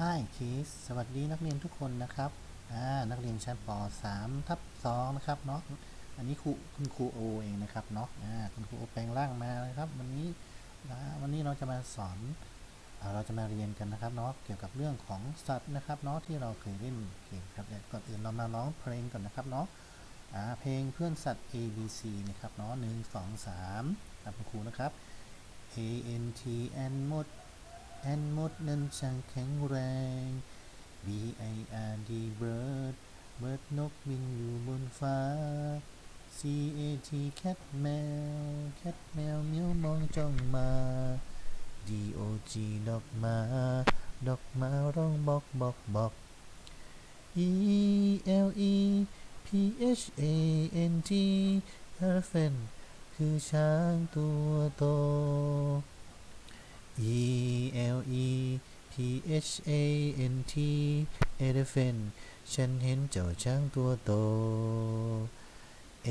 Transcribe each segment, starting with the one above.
Hi Kids สวัสดีนักเรียนทุกคนนะครับนักเรียนชั้นป .3 ทับ2นะครับเนาะอันนี้ครูคุณครูโอเองนะครับเนาะคุณครูโอแปลงร่างมานะครับ วันนี้นะวันนี้เราจะมาสอนอเราจะมาเรียนกันนะครับเนาะเกี่ยวกับเรื่องของสัตว์นะครับเนาะที่เราเคยเล่นเกมครับก่อนอื่นเรามาร้องเพลงก่อนนะครับเนาะเพลงเพื่อนสัตว์ A B C นะครับเนาะหนึ่งสองสามตามคุณครูนะครับ A N T N หมด แอนมดนั้นช่างแข็งแรง B I R D bird เบิร์ดนกบินอยู่บนฟ้า C A T cat แมว cat แมวเมียวมองจ้องมา D O G ดอกมา ดอกมาร้องบอกบอกบอก E L E P H A N T elephant คือช้างตัวโต E L E P H A N T elephant ฉันเห็นเจ้าช้างตัวโต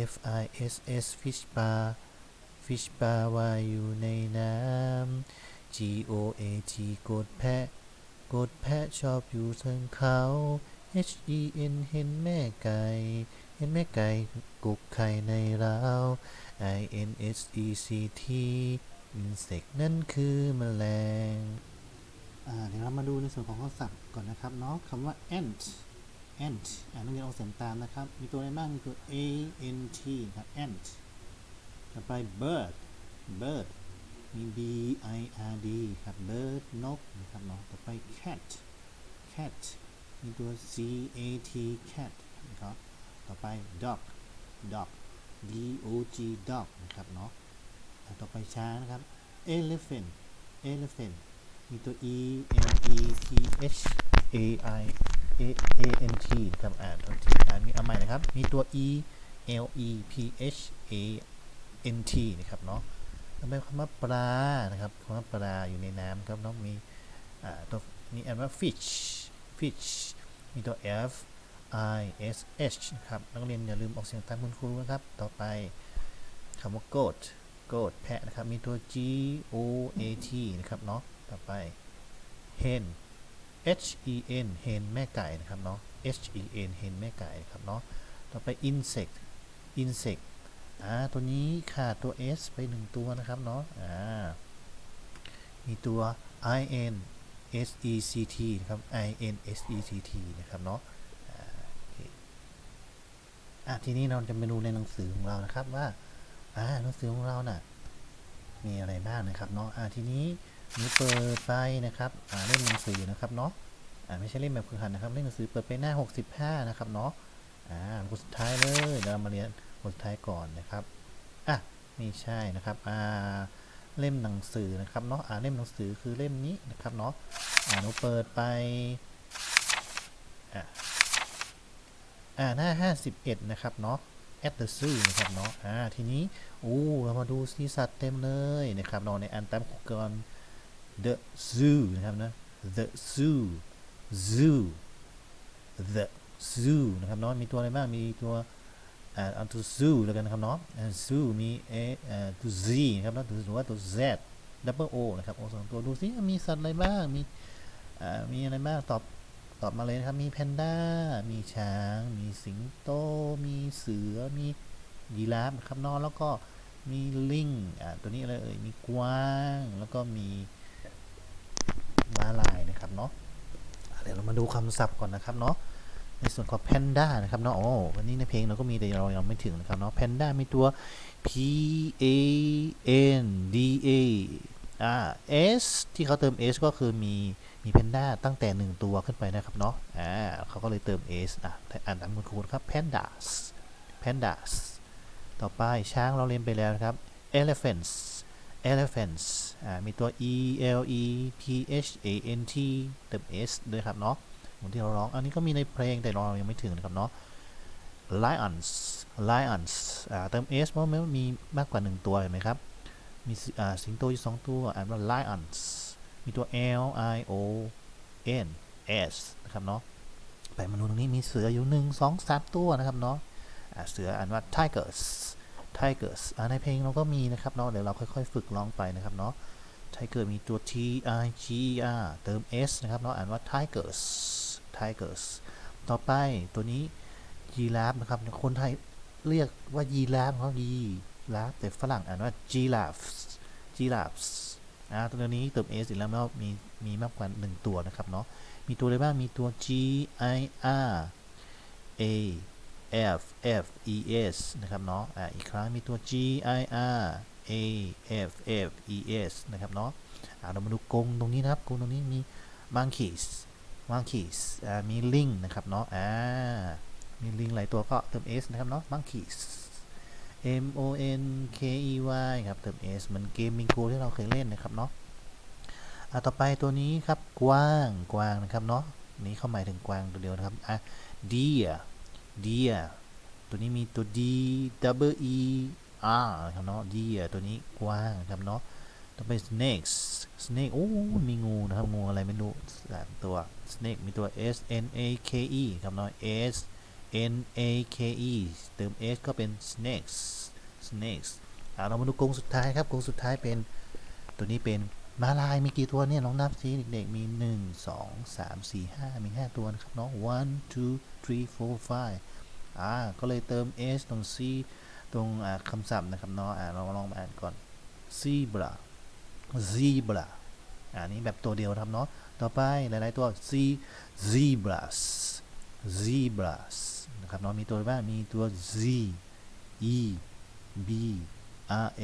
F I S S fish bar fish bar ว่ายอยู่ในน้ำ G O A T กดแพะกดแพะชอบอยู่เทิงเขา H E N เห็นแม่ไก่ เห็นแม่ไก่กุกไข่ในราว I N S E C T insect นั่นคือแมลงเดี๋ยวเรามาดูในส่วนของข้อศัพท์ก่อนนะครับเนาะคำว่า ant ant อ่านักเรียนออกเสียงตามนะครับ มีตัวอะไรบ้างมีตัว a n t ครับ ant ต่อไป bird bird มี b i r d ครับ bird นกนะครับเนาะต่อไป cat cat มีตัว c a t cat นะครับต่อไป dog dog d o g dog นะครับเนาะ ต่อไปช้างนะครับ elephant elephant มีตัว e l e p h a i a a n t ครับอ่านตัวทีอ่านมีเอาใหม่นะครับ มีตัว e l e p h a n t นะครับเนาะแล้วเป็นคำว่าปลานะครับคำว่าปลาอยู่ในน้ำครับเนาะมีอ่าตัวมีอันว่า fish fish มีตัว f i s h นะครับนักเรียนอย่าลืมออกเสียงตามคุณครูนะครับ ต่อไปคำว่า goat goat แพะนะครับ มีตัว g o a t นะครับเนาะ ต่อไป hen h e n hen แม่ไก่นะครับเนาะ h e n hen แม่ไก่ครับเนาะ ต่อไป insect insect อ่า ตัวนี้ขาดตัว s ไปหนึ่งตัวนะครับเนาะ อ่า มีตัว i n s e c t นะครับ i n s e c t นะครับเนาะอ่าทีนี้เราจะมาดูในหนังสือของเรานะครับว่า อ่าหนังสือของเราน่ะ มีอะไรบ้างนะครับเนาะอ่าทีนี้นี่เปิดไปนะครับอ่าเล่มหนังสือนะครับเนาะอ่าไม่ใช่เล่มแบบคือหันนะครับเล่มหนังสือเปิดไปหน้า 65 นะครับเนาะอ่าบทสุดท้ายเลยเดี๋ยวเรามาเรียนบทสุดท้ายก่อนนะครับอะไม่ใช่นะครับอ่าเล่มหนังสือนะครับเนาะอ่าเล่มหนังสือคือเล่มนี้นะครับเนาะอ่าหนูเปิดไปอ่าอ่าหน้า 51 นะครับเนาะ at the zoo นะครับเนาะอ่าทีนี้โอ้เรามาดูสีสัตว์เต็มเลยนะครับเนาะในอันตามก่อน the zoo นะครับนะ the zoo zoo the zoo นะครับเนาะมีตัวอะไรบ้างมีตัวอ่าเอาตัว zoo แล้วกันนะครับเนาะ zoo มี a อ่าตัว z นะครับแล้วหรือว่าตัว z double o นะครับโอสองตัวดูสิมีสัตว์อะไรบ้างมีอ่ามีอะไรบ้างตอบ ตอบมาเลยนะครับ มีแพนด้า มีช้าง มีสิงโต มีเสือ มียีราฟนะครับนอะแล้วก็มีลิงอ่าตัวนี้อะไรเอ่ย มีกวาง แล้วก็มีม้าลายนะครับเนาะอะเดี๋ยวเรามาดูคำศัพท์ก่อนนะครับเนาะ ในส่วนของแพนด้านะครับเนาะ โอ้วันนี้ในเพลงเราก็มีแต่เรายังไม่ถึงนะครับเนาะ แพนด้ามีตัว P A N D A อ่า S ที่เขาเติม S ก็คือมี มีแพนด้าตั้งแต่ 1 ตัวขึ้นไปนะครับเนาะ อ่าเขาก็เลยเติม s อะอ่านตามคุณครูนะครับ pandas pandas ต่อไปช้างเราเรียนไปแล้วนะครับ elephants elephants อ่า มีตัว e l e p h a n t เติม s ด้วยครับเนาะเหมือนที่เราร้อง อันนี้ก็มีในเพลงแต่เรายังไม่ถึงนะครับเนาะ lions lions อ่า เติม s เพราะมันมีมากกว่า 1 ตัวเห็นไหมครับ มีสิอ่าสิงโตอยู่สองตัว อ่านว่า lions มีตัว L I O N S นะครับเนาะไปมาดูตรงนี้มีเสืออยู่หนึ่งสองสามตัวนะครับเนาะเสืออ่านว่า tigers tigers ในเพลงเราก็มีนะครับเนาะเดี๋ยวเราค่อยๆ ฝึกร้องไปนะครับเนาะ tiger มีตัว t i g e r เติม s นะครับเนาะอ่านว่า tigers tigers ต่อไปตัวนี้ยีราฟนะครับคนไทยเรียกว่ายีราฟเขายีราฟแต่ฝรั่งอ่านว่า giraffes giraffes ่าตัวนี้เติม s อีกแล้วแล้วมีมีมากกว่าหนึ่งตัวนะครับเนาะมีตัวอะไรบ้างมีตัว g i r a f f e s นะครับเนาะอ่าอีกครั้งมีตัว g i r a f f e s นะครับเนาะอ่าเรามาดูกรงตรงนี้นะครับกรงตรงนี้มี monkeys monkeys อ่ามีลิงนะครับเนาะอ่ามีลิงหลายตัวก็เติม s นะครับเนาะ monkeys m o n k e y ครับเติม s เหมือนเกมมิงโกที่เราเคยเล่นนะครับเนาะอ่าต่อไปตัวนี้ครับกว้างกว้างนะครับเนาะนี้เข้าหมายถึงกวางตัวเดียวนะครับอะ deer deer ตัวนี้มีตัว d double r นะครับเนาะ deer ตัวนี้กว้างนะครับเนาะต่อไป snakes snake โอ้มีงูนะครับงูอะไรไม่รู้สามตัว snake มีตัว s n a k e ครับเนาะ s n a k e เติม s ก็เป็น snakes snakes อ่าเรามาดูกรงสุดท้ายครับกรงสุดท้ายเป็นตัวนี้เป็นม้าลายมีกี่ตัวเนี่ยลองนับสิเด็กๆมี 1 2 3 4 5 มี 5 ตัวนะครับเนาะ one two three four five อ่าก็เลยเติม s ตรง c ตรงคำศัพท์นะครับเนาะอ่าเราลองมาอ่านก่อน zebra zebra อ่านี้แบบตัวเดียวครับเนาะ ต่อไปหลาย ๆ ตัว z zebras zebras ครับเนาะมีตัวอะไรบ้างมีตัว z e b r a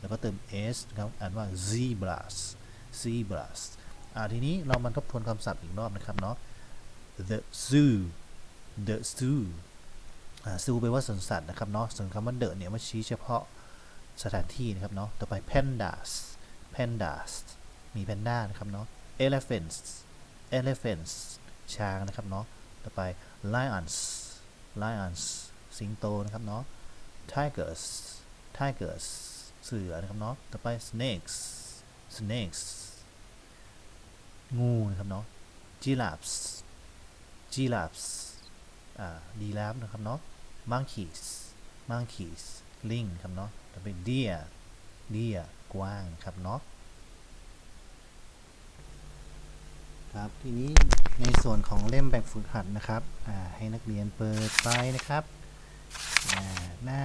แล้วก็เติม s ครับอ่านว่า zebras zebras อ่าทีนี้เรามาทบทวนคำศัพท์อีกรอบนะครับเนาะ the zoo the zoo อ่า zoo แปลว่าสวนสัตว์นะครับเนาะส่วนคำว่า the เนี่ยมาชี้เฉพาะสถานที่นะครับเนาะต่อไป pandas pandas มี panda นะครับเนาะ elephants elephants ช้างนะครับเนาะต่อไป lions lions สิงโตนะครับเนาะ tigers tigers เสือนะครับเนาะ ต่อไป snakes snakes งูนะครับเนาะ giraffes giraffes อ่าดีราฟนะครับเนาะ monkeys monkeys ลิงครับเนาะ ต่อไป deer deer กว้างครับเนาะ ครับทีนี้ในส่วนของเล่มแบบฝึกหัดนะครับให้นักเรียนเปิดไปนะครับหน้า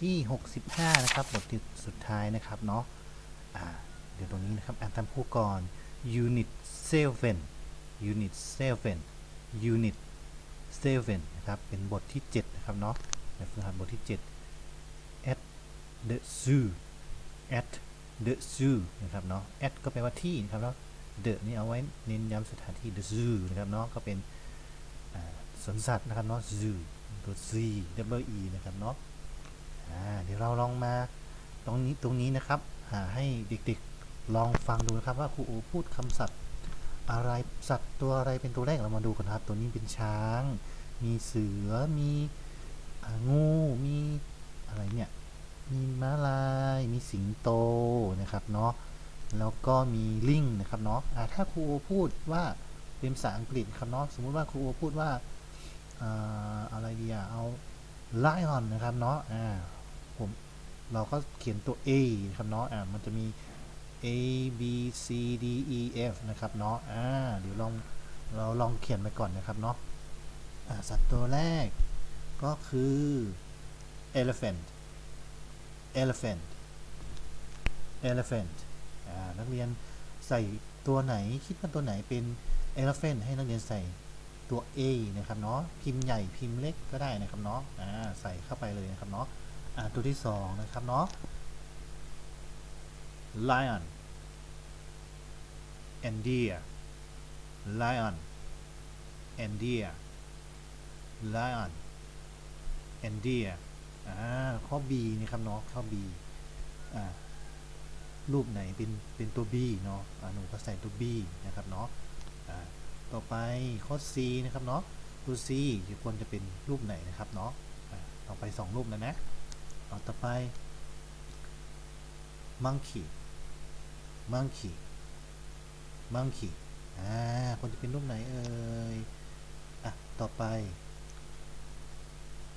ที่ 65 นะครับบทที่สุดท้ายนะครับเนาะเดี๋ยวตรงนี้นะครับอ่านตามผู้ก่อน unit 7 unit 7 unit 7นะครับเป็นบทที่ 7 นะครับเนาะแบบฝึกหัดบทที่ 7 at the zoo at the zoo นะครับเนาะ at ก็แปลว่าที่นะครับเนาะ the นี่เอาไว้เน้นย้ำสถานที่ the zoo นะครับเนาะก็เป็นสวนสัตว์นะครับเนาะ zoo ตัว z double e นะครับเนาะเดี๋ยวเราลองมาตรงนี้ตรงนี้นะครับให้เด็กๆลองฟังดูนะครับว่าครูโอพูดคำศัพท์อะไรสัตว์ตัวอะไรเป็นตัวแรกเรามาดูกันครับ ตัวนี้เป็นช้าง มีเสือมีงูมีอะไรเนี่ยมีม้าลาย มีสิงโตนะครับเนาะ แล้วก็มีลิงนะครับเนาะถ้าครูโอพูดว่าเป็นภาษาอังกฤษครับเนาะสมมุติว่าครูโอพูดว่าอะไรดีอะเอา lion นนะครับเนาะอ่าผมเราก็เขียนตัว A นะครับเนาะอ่ามันจะมี A B C D E F นะครับเนาะอ่าเดี๋ยวลองเราลองเขียนไปก่อนนะครับเนาะอ่าสัตว์ตัวแรกก็คือ elephant elephant elephant นักเรียนใส่ตัวไหนคิดว่าตัวไหนเป็น elephant ให้นักเรียนใส่ตัว A นะครับเนาะพิมพ์ใหญ่พิมพ์เล็กก็ได้นะครับเนาะใส่เข้าไปเลยนะครับเนาะตัวที่สองนะครับเนาะ lion and deer lion and deer lion and deer อ่าข้อ B นะครับเนาะข้อ B รูปไหนเป็นเป็นตัว B เนาะหนูก็ใส่ตัว B นะครับเนาะต่อไปข้อ C นะครับเนาะตัว C ควรจะเป็นรูปไหนนะครับเนาะต่อไปสองรูปแล้วนะเอาต่อไป monkey monkey monkey อ่าคนจะเป็นรูปไหนเอ่ยอะต่อไป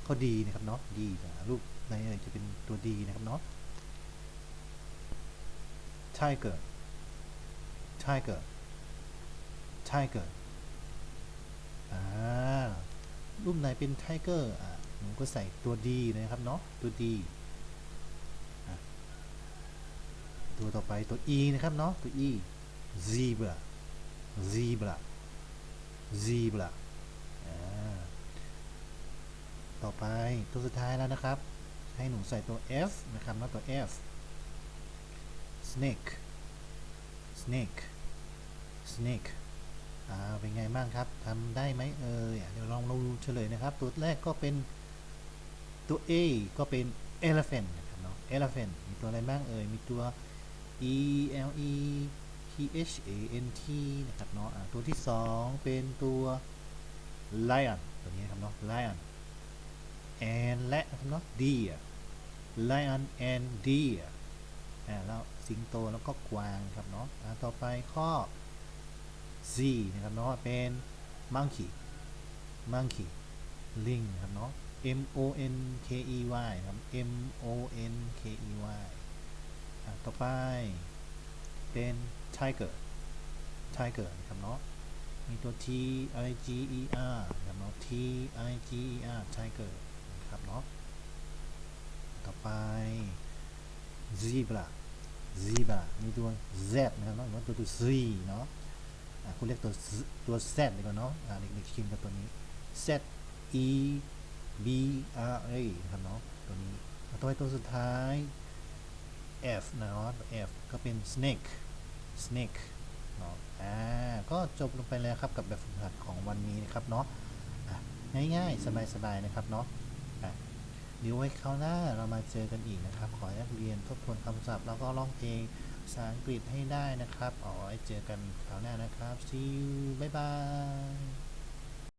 ก็ดีนะครับเนาะดีอะรูปไหนเอ่ยจะเป็นตัวดีนะครับเนาะ tiger tiger tiger อ่า รูปไหนเป็น tiger อะหนูก็ใส่ตัว D นะครับเนาะ ตัว D อะตัวต่อไปตัว E นะครับเนาะ ตัว E zebra zebra zebra อ่าต่อไปตัวสุดท้ายแล้วนะครับ ให้หนูใส่ตัว F นะครับเนาะตัว F snake snake snake อ่าเป็นไงบ้างครับทำได้ไหมเออเดี๋ยวลองดูเฉลยนะครับ ตัวแรกก็เป็นตัว A ก็เป็น elephant นะครับเนาะ elephant มีตัวอะไรบ้างเอ่ยมีตัว E L E P H A N T นะครับเนาะตัวที่สองเป็นตัว lion ตัวนี้ครับเนาะ lion and และครับเนาะ deer lion and deer แล้วสิงโตแล้วก็กวางครับเนาะต่อไปข้อ Z นะครับเนาะเป็น monkey monkey ลิงครับเนาะ M O N K E Y ครับ M O N K E Y ต่อไปเป็น tiger tiger นะครับเนาะมีตัว T I G E R นะครับเนาะ T I G E R tiger นะครับเนาะต่อไป zebra zebra มีตัว Z นะครับเนาะหรือว่าตัวตัว Z เนาะคุณเรียกตัวตัว Z ดีกว่าเนาะอ่าเด็กๆชิมกับตัวนี้ Z E B R A นะครับเนาะตัวนี้แล้วตัวสุดท้าย F นะเนาะตัว F ก็เป็น snake snake เนาะอ่าก็จบลงไปแล้วครับกับแบบฝึกหัดของวันนี้นะครับเนาะง่ายๆ สบายๆนะครับเนาะ เดี๋ยวไว้คราวหน้าเรามาเจอกันอีกนะครับ ขอให้นักเรียนทบทวนคำศัพท์แล้วก็ร้องเพลงภาษาอังกฤษให้ได้นะครับเอาไว้เจอกันคราวหน้านะครับ see you บ๊ายบาย